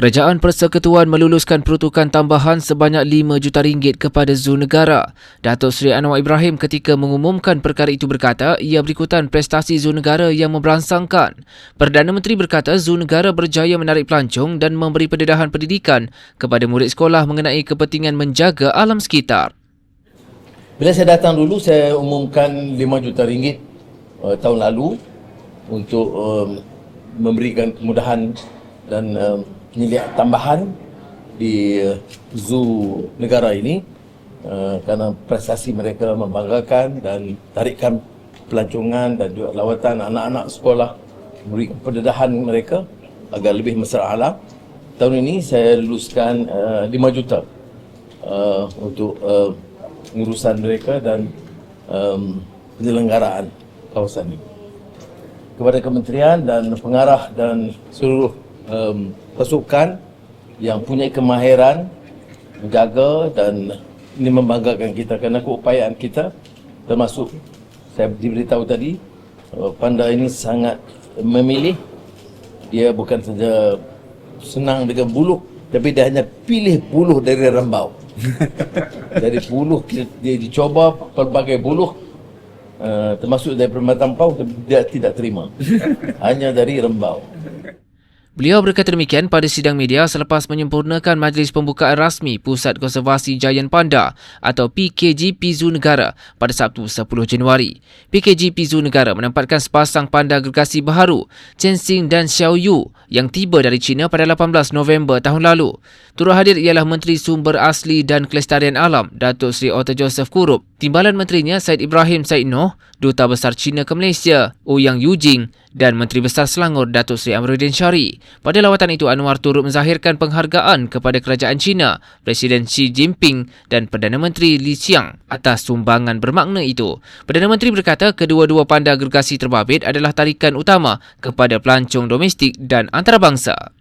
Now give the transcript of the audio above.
Kerajaan Persekutuan meluluskan peruntukan tambahan sebanyak 5 juta ringgit kepada Zoo Negara. Datuk Seri Anwar Ibrahim ketika mengumumkan perkara itu berkata ia berikutan prestasi Zoo Negara yang memberangsangkan. Perdana Menteri berkata Zoo Negara berjaya menarik pelancong dan memberi pendedahan pendidikan kepada murid sekolah mengenai kepentingan menjaga alam sekitar. Bila saya datang dulu, saya umumkan 5 juta ringgit uh, tahun lalu untuk um, memberikan kemudahan dan um, nilai tambahan di uh, zoo negara ini uh, kerana prestasi mereka membanggakan dan tarikan pelancongan dan juga lawatan anak-anak sekolah memberi pendedahan mereka agar lebih mesra alam. Tahun ini saya luluskan uh, 5 juta uh, untuk uh, urusan mereka dan um, penyelenggaraan kawasan ini. Kepada kementerian dan pengarah dan seluruh um, pasukan yang punya kemahiran menjaga dan ini membanggakan kita kerana keupayaan kita termasuk saya diberitahu tadi uh, panda ini sangat memilih. Dia bukan saja senang dengan buluh tapi dia hanya pilih buluh dari rembau dari buluh dia dicoba pelbagai buluh uh, termasuk dari permatan pau dia tidak terima. Hanya dari rembau Beliau berkata demikian pada sidang media selepas menyempurnakan majlis pembukaan rasmi Pusat Konservasi Giant Panda atau PKG Pizu Negara pada Sabtu 10 Januari. PKG Pizu Negara menempatkan sepasang panda gergasi baharu, Chensing dan Xiaoyu yang tiba dari China pada 18 November tahun lalu. Turut hadir ialah Menteri Sumber Asli dan Kelestarian Alam, Datuk Seri Otto Joseph Kurup, Timbalan Menterinya Said Ibrahim Said Noh, Duta Besar China ke Malaysia, Ouyang Yujing dan Menteri Besar Selangor Datuk Seri Amruddin Syari. Pada lawatan itu Anwar turut menzahirkan penghargaan kepada kerajaan China, Presiden Xi Jinping dan Perdana Menteri Li Qiang atas sumbangan bermakna itu. Perdana Menteri berkata kedua-dua panda gergasi terbabit adalah tarikan utama kepada pelancong domestik dan antarabangsa.